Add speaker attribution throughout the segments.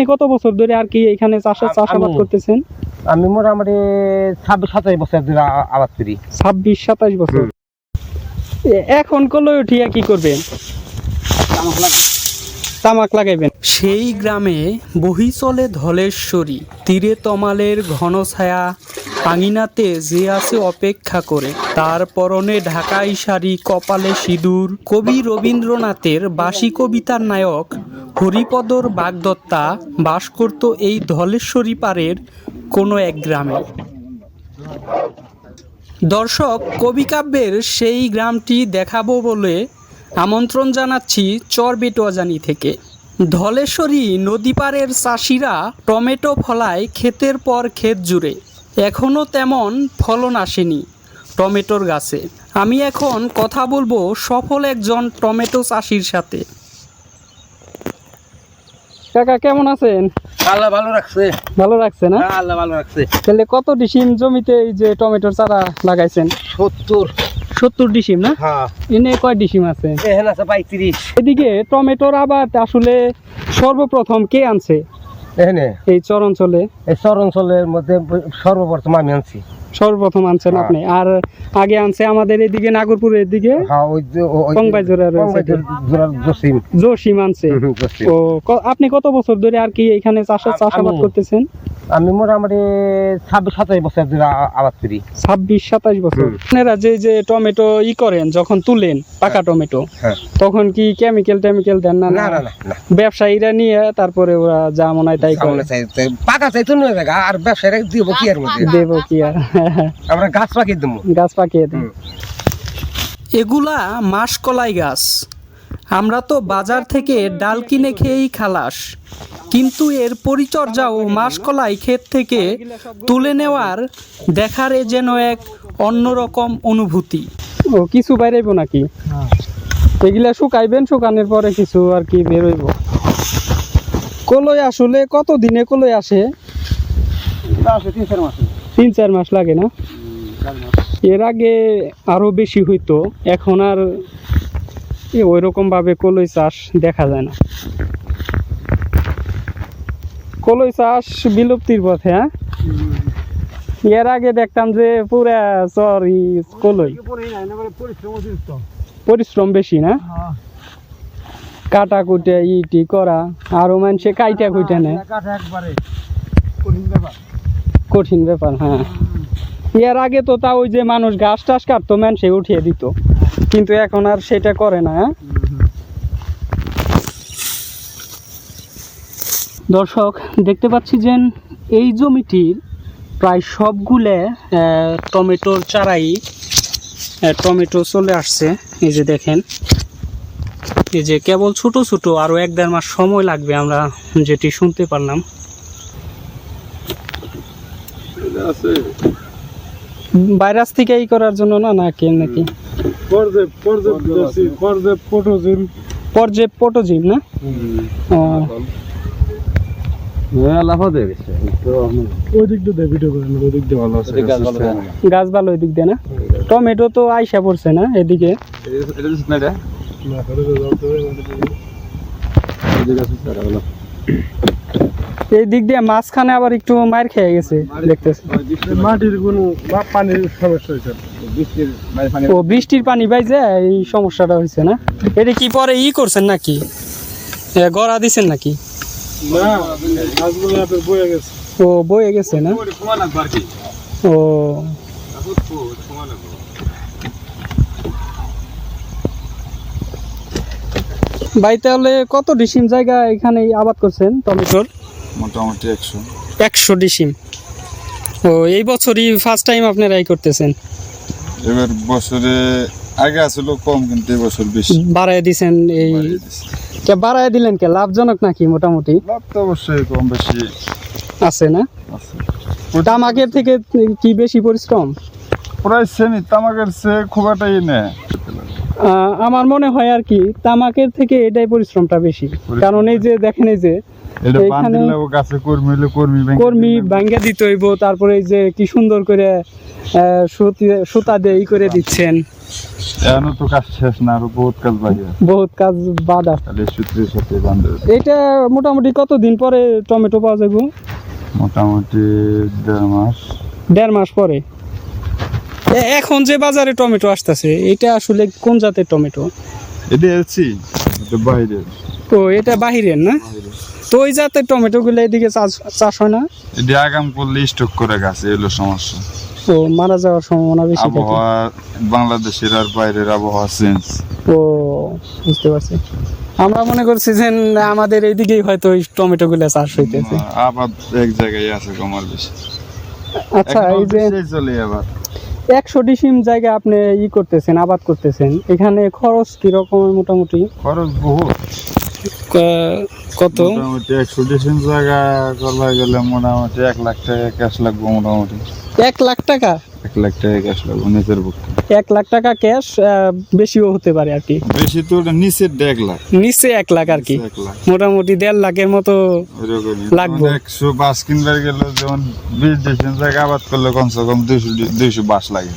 Speaker 1: আপনি কত বছর ধরে আর কি এখানে
Speaker 2: চাষের
Speaker 1: চাষাবাদ করতেছেন?
Speaker 2: আমি মোটামুটি ছাব্বিশ সাতাশ বছর ধরে আবাদ করি।
Speaker 1: ছাব্বিশ সাতাশ বছর। এখন কলে উঠিয়া কি করবেন? তামাক লাগাইবেন। সেই গ্রামে বহি চলে ধলেশ্বরী, তীরে তমালের ঘন ছায়া আঙিনাতে যে আছে অপেক্ষা করে। তার পরনে ঢাকাই শাড়ি কপালে সিঁদুর। কবি রবীন্দ্রনাথের বাসি কবিতার নায়ক হরিপদর বাগদত্তা বাস করত এই ধলেশ্বরী পাড়ের কোনো এক গ্রামে। দর্শক কবিকাব্যের সেই গ্রামটি দেখাবো বলে আমন্ত্রণ জানাচ্ছি চরবেটোয়াজানি থেকে। ধলেশ্বরী নদী পাড়ের চাষিরা টমেটো ফলায় ক্ষেতের পর ক্ষেত জুড়ে। এখনও তেমন ফলন আসেনি টমেটোর গাছে। আমি এখন কথা বলব সফল একজন টমেটো চাষির সাথে। কাকা কেমন আছেন?
Speaker 2: আল্লাহ ভালো রাখছে।
Speaker 1: ভালো রাখছে না?
Speaker 2: হ্যাঁ, আল্লাহ ভালো রাখছে।
Speaker 1: তাহলে কত ডিসিম জমিতে এই যে টমেটোর চারা লাগাইছেন?
Speaker 2: সত্তর।
Speaker 1: সত্তর ডিসিম না?
Speaker 2: হ্যাঁ।
Speaker 1: এনে কয় ডিসিম আছে?
Speaker 2: আছে পঁয়ত্রিশ।
Speaker 1: এদিকে টমেটোর আবাদ আসলে সর্বপ্রথম কে আনছে?
Speaker 2: এখানে
Speaker 1: এই চরঞ্চলে।
Speaker 2: এই মধ্যে সর্বপ্রথম আমি আনছি।
Speaker 1: সর্বপ্রথম আনছেন
Speaker 2: হ্যাঁ।
Speaker 1: আপনি। আর আগে আনছে আমাদের এদিকে নাগরপুরের দিকে
Speaker 2: হ্যাঁ জসিম।
Speaker 1: আনছে। ও আপনি কত বছর ধরে আর কি এখানে চাষাবাদ করতেছেন?
Speaker 2: আমি মোটামুটি ছাব্বিশ সাতাশ বছর আবাদ করি।
Speaker 1: ছাব্বিশ সাতাশ বছর। আপনারা যে যে টমেটো ই করেন যখন তুলেন পাকা টমেটো
Speaker 2: হ্যাঁ।
Speaker 1: তখন কি কেমিক্যাল টেমিক্যাল দেন না
Speaker 2: না? না না না
Speaker 1: ব্যবসায়ীরা নিয়ে তারপরে ওরা যা মনে হয় তাই করে।
Speaker 2: পাকা চাই তো নয় জায়গা আর ব্যবসায়ীরা দিব কি আর মধ্যে?
Speaker 1: দেবো কি আর?
Speaker 2: আমরা গাছ পাকি দেবো।
Speaker 1: গাছ পাকিয়ে
Speaker 2: হুম।
Speaker 1: এগুলা মাসকলাই গাছ। আমরা তো বাজার থেকে ডাল কিনে খেয়েই খালাস। কিন্তু এর পরিচর্যা ও মাসকলাই ক্ষেত থেকে তুলে নেওয়ার দেখার এ যেন এক অন্যরকম অনুভূতি। ও, কিছু বাইরেব নাকি? এগুলা শুকাইবেন, শুকানোর পরে কিছু আর কি বেরোইব। কলই আসলে কত দিনে কলই আসে? তিন চার মাস লাগে না? এর আগে আরও বেশি হইতো, এখন আর ওই রকম ভাবে কলই চাষ দেখা যায় না। কলই চাষ বিলুপ্তির পথে হ্যাঁ? এর আগে দেখতাম যে পুরা ই কলই। পরিশ্রম বেশি, না? কাটা কুটে ইটি করা, আরও মানুষে কাইটা কুইটা নেয়। কঠিন ব্যাপার হ্যাঁ। এর আগে তো তা ওই যে মানুষ ঘাস টাস কাটতো, মানুষে উঠিয়ে দিত। কিন্তু এখন আর সেটা করে না হ্যাঁ? দর্শক দেখতে পাচ্ছি যে এই জমিটির প্রায় সবগুলো টমেটোর চারাই টমেটো চলে আসছে এই যে দেখেন এই যে কেবল ছোট ছোট আরও এক দেড় মাস সময় লাগবে আমরা যেটি শুনতে পারলাম ভাইরাস থেকে এই করার জন্য না নাকি নাকি পর্যাপ পটোজিম না গাছ ভালো ওই দিক দিয়ে না? টমেটো তো আইসা পড়ছে না এদিকে? এই দিক দিয়ে মাঝখানে আবার একটু মার খেয়ে গেছে দেখতেছি।
Speaker 3: মাটির কোনো পানির সমস্যা হয়েছে?
Speaker 1: ও বৃষ্টির পানি পাইছে এই সমস্যাটা হয়েছে না? এটা কি পরে ই করছেন নাকি? গড়া দিছেন নাকি? ও বয়ে গেছে না? ও। ভাই তাহলে কত ডিসিম জায়গা এখানে আবাদ করছেন টমেটোর?
Speaker 3: মোটামুটি একশো।
Speaker 1: একশো ডিসিম। ও এই বছরই ফার্স্ট টাইম আপনারা এই করতেছেন?
Speaker 3: এবার বছরে আগে আসলো কম কিন্তু বেশি।
Speaker 1: বাড়ায় দিছেন এই কে বাড়ায় দিলেন কে? লাভজনক নাকি মোটামুটি?
Speaker 3: লাভ তো অবশ্যই কম বেশি।
Speaker 1: আছে না? তামাকের থেকে কি বেশি পরিশ্রম?
Speaker 3: প্রায় সেমি তামাকের চেয়ে খুব একটা ই নেই।
Speaker 1: আমার মনে হয় আর কি তামাকের থেকে এটাই পরিশ্রমটা বেশি। কারণ এই যে দেখেন এই যে
Speaker 3: কর্মী
Speaker 1: ভাঙ্গা দিতে হইব তারপরে এই কি সুন্দর করে সুতা দিয়ে ই করে দিচ্ছেন।
Speaker 3: এখনও তো কাজ শেষ না আরও বহুত কাজ বাকি
Speaker 1: বহুত কাজ বাদ আছে।
Speaker 3: তাহলে সূত্রের সাথে বান্ধে
Speaker 1: এটা মোটামুটি কতদিন পরে টমেটো পাওয়া যাবে?
Speaker 3: মোটামুটি দেড় মাস।
Speaker 1: দেড় মাস পরে? এখন যে বাজারে টমেটো আসতেছে এটা আসলে কোন জাতের টমেটো?
Speaker 3: এটা এলছি এটা বাইরে
Speaker 1: তো এটা বাহিরের না? তো ওই জাতের টমেটো গুলো এদিকে চাষ চাষ হয় না?
Speaker 3: এটা আগাম করলে স্টক করে গাছে এলো সমস্যা।
Speaker 1: তো মারা যাওয়ার সম্ভাবনা বেশি
Speaker 3: আবহাওয়া বাংলাদেশের আর বাইরের আবহাওয়া চেঞ্জ
Speaker 1: ও বুঝতে পারছি। আমরা মনে করছি যে আমাদের এইদিকেই হয়তো ওই টমেটো গুলো চাষ হইতেছে।
Speaker 3: আবার এক জায়গায় আছে কমার বেশি।
Speaker 1: আচ্ছা এই যে
Speaker 3: চলে আবার।
Speaker 1: একশো ডিসিম জায়গায় আপনি ই করতেছেন আবাদ করতেছেন। এখানে খরচ কীরকম মোটামুটি?
Speaker 3: খরচ বহুত।
Speaker 1: কত?
Speaker 3: মোটামুটি একশো ডিসিম জায়গা করবা গেলে মোটামুটি এক লাখ টাকা ক্যাশ লাগবে মোটামুটি।
Speaker 1: এক লাখ টাকা?
Speaker 3: এক লাখ টাকা ক্যাশ লাগবে নিচের পক্ষে
Speaker 1: এক লাখ টাকা ক্যাশ বেশিও হতে পারে আর কি।
Speaker 3: বেশি তো নিচের লাখ।
Speaker 1: নিচে এক লাখ আর কি। মোটামুটি দেড় লাখের মতো লাগবে।
Speaker 3: একশো বাস কিনবার গেলে যেমন বিশ জায়গা আবাদ করলে কমসে কম দুইশো দুইশো বাস লাগে।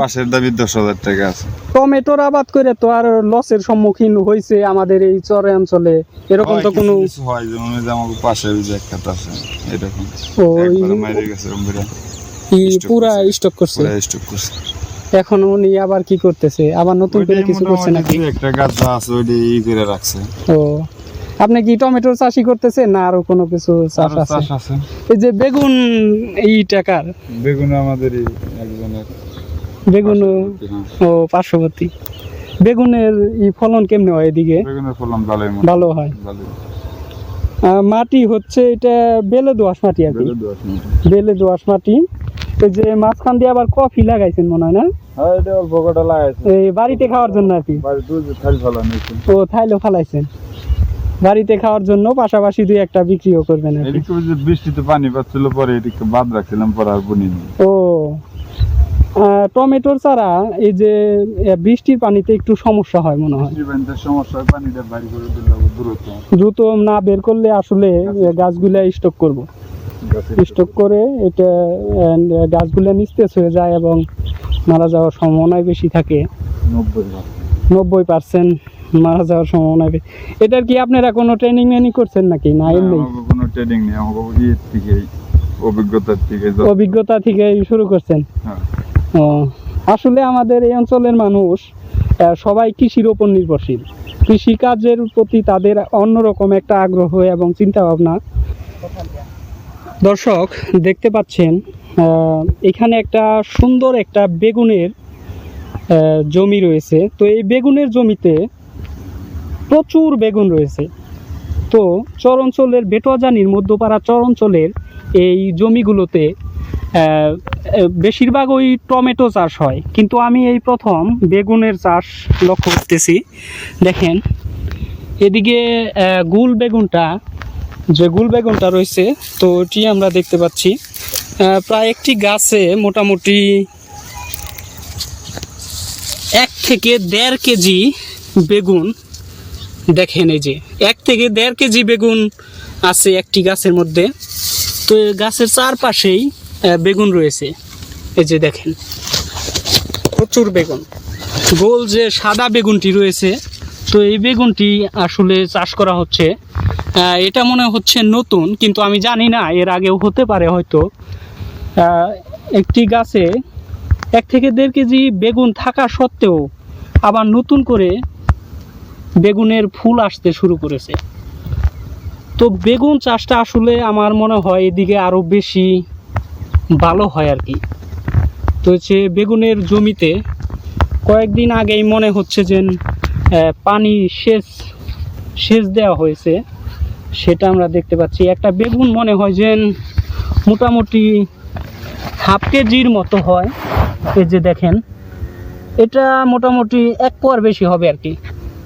Speaker 3: বাসের দাবি দশ হাজার টাকা আছে।
Speaker 1: টমেটোর আবাদ করে তো আর লসের সম্মুখীন হয়েছে আমাদের এই চরে অঞ্চলে। এরকম তো কোনো
Speaker 3: হয় যেমন পাশে ওই যে এক আছে এরকম।
Speaker 1: ওই পুরা
Speaker 3: করছে।
Speaker 1: স্টক করছে।
Speaker 3: পুরা স্টক করছে।
Speaker 1: এখন উনি আবার কি করতেছে? আবার নতুন করে কিছু করছে নাকি?
Speaker 3: একটা গাছ আছে ই করে রাখছে।
Speaker 1: ও। আপনি কি টমেটোর চাষই করতেছেন না আরও কোনো কিছু চাষ আছে? এই যে বেগুন এই টাকার
Speaker 3: বেগুন আমাদের একজনের
Speaker 1: বেগুন
Speaker 3: হ্যাঁ।
Speaker 1: ও পার্শ্ববর্তী। বেগুনের ই ফলন কেমনে হয় এদিকে?
Speaker 3: বেগুনের ফলন ভালোই
Speaker 1: ভালো হয়। আহ, মাটি হচ্ছে এটা বেলে দোয়াশ মাটি আর কি।
Speaker 3: বেলে দোয়াশ মাটি।
Speaker 1: যে মাঝখান দিয়ে আবার কফি লাগাইছেন মনে হয় না?
Speaker 3: হ্যাঁ অল্প কটা লাগাইছে
Speaker 1: এই বাড়িতে খাওয়ার জন্য আর কি? ও থাইলো ফালাইছেন। বাড়িতে খাওয়ার জন্য পাশাপাশি দুই একটা বিক্রিও করবেন
Speaker 3: এদিকে যে বৃষ্টিতে পানি পাচ্ছিল পরে এদিকে বাদ রাখছিলাম পরে আর বুনিনি
Speaker 1: ও টমেটোর চারা এই যে বৃষ্টির পানিতে একটু সমস্যা হয় মনে হয়।
Speaker 3: সমস্যা হয় পানিটা
Speaker 1: দ্রুত। না বের করলে আসলে গাছগুলা স্টক করব। স্টক করে এটা গাছগুলো গাছগুলা নিস্তেজ হয়ে যায় এবং মারা যাওয়ার সম্ভাবনাই বেশি থাকে।
Speaker 3: নব্বই
Speaker 1: পার্সেন্ট। মারা যাওয়ার সম্ভাবনা এটার কি আপনারা কোনো ট্রেনিং মেনি করছেন নাকি? না এমনি?
Speaker 3: কোনো ট্রেডিং নেই আমাকে ইয়ের থেকে অভিজ্ঞতার থেকে
Speaker 1: অভিজ্ঞতা থেকে শুরু করছেন?
Speaker 3: হ্যাঁ।
Speaker 1: ও আসলে আমাদের এই অঞ্চলের মানুষ সবাই কৃষির ওপর নির্ভরশীল। কৃষি কাজের প্রতি তাদের অন্যরকম একটা আগ্রহ এবং চিন্তা ভাবনা দর্শক, দেখতে পাচ্ছেন এখানে একটা সুন্দর একটা বেগুনের জমি রয়েছে। তো এই বেগুনের জমিতে প্রচুর বেগুন রয়েছে। তো চর অঞ্চলের বেটোয়াজানির মধ্যপাড়া চর অঞ্চলের এই জমিগুলোতে বেশিরভাগ ওই টমেটো চাষ হয়। কিন্তু আমি এই প্রথম বেগুনের চাষ লক্ষ্য করতেছি। দেখেন, এদিকে গুল বেগুনটা যে গুল বেগুনটা রয়েছে, তো এটি আমরা দেখতে পাচ্ছি। প্রায় একটি গাছে মোটামুটি এক থেকে দেড় কেজি বেগুন। দেখেন এই যে, এক থেকে দেড় কেজি বেগুন আছে একটি গাছের মধ্যে। তো গাছের চারপাশেই বেগুন রয়েছে। এই যে দেখেন, প্রচুর বেগুন। গোল যে সাদা বেগুনটি রয়েছে তো এই বেগুনটি আসলে চাষ করা হচ্ছে। এটা মনে হচ্ছে নতুন, কিন্তু আমি জানি না, এর আগেও হতে পারে হয়তো। একটি গাছে এক থেকে দেড় কেজি বেগুন থাকা সত্ত্বেও আবার নতুন করে বেগুনের ফুল আসতে শুরু করেছে। তো বেগুন চাষটা আসলে আমার মনে হয় এদিকে আরও বেশি ভালো হয় আর কি। তো হচ্ছে বেগুনের জমিতে কয়েকদিন আগেই মনে হচ্ছে যে পানি সেচ সেচ দেওয়া হয়েছে। সেটা আমরা দেখতে পাচ্ছি। একটা বেগুন মনে হয় যে মোটামুটি হাফ কেজির মতো হয়। এই যে দেখেন, এটা মোটামুটি এক পোয়ার বেশি হবে আর কি।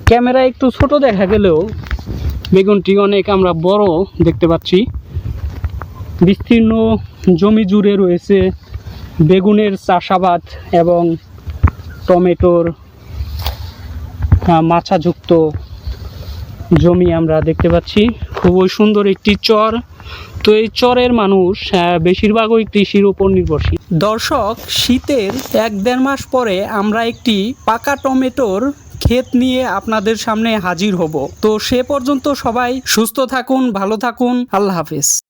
Speaker 1: ক্যামেরা একটু ছোট দেখা গেলেও বেগুনটি অনেক আমরা বড় দেখতে পাচ্ছি। বিস্তীর্ণ জমি জুড়ে রয়েছে বেগুনের চাষাবাদ এবং টমেটোর মাছাযুক্ত জমি আমরা দেখতে পাচ্ছি। খুবই সুন্দর একটি চর। তো এই চরের মানুষ বেশিরভাগই কৃষির উপর নির্ভরশীল। দর্শক, শীতের এক দেড় মাস পরে আমরা একটি পাকা টমেটোর ক্ষেত নিয়ে আপনাদের সামনে হাজির হব। তো সে পর্যন্ত সবাই সুস্থ থাকুন, ভালো থাকুন। আল্লাহ হাফিজ।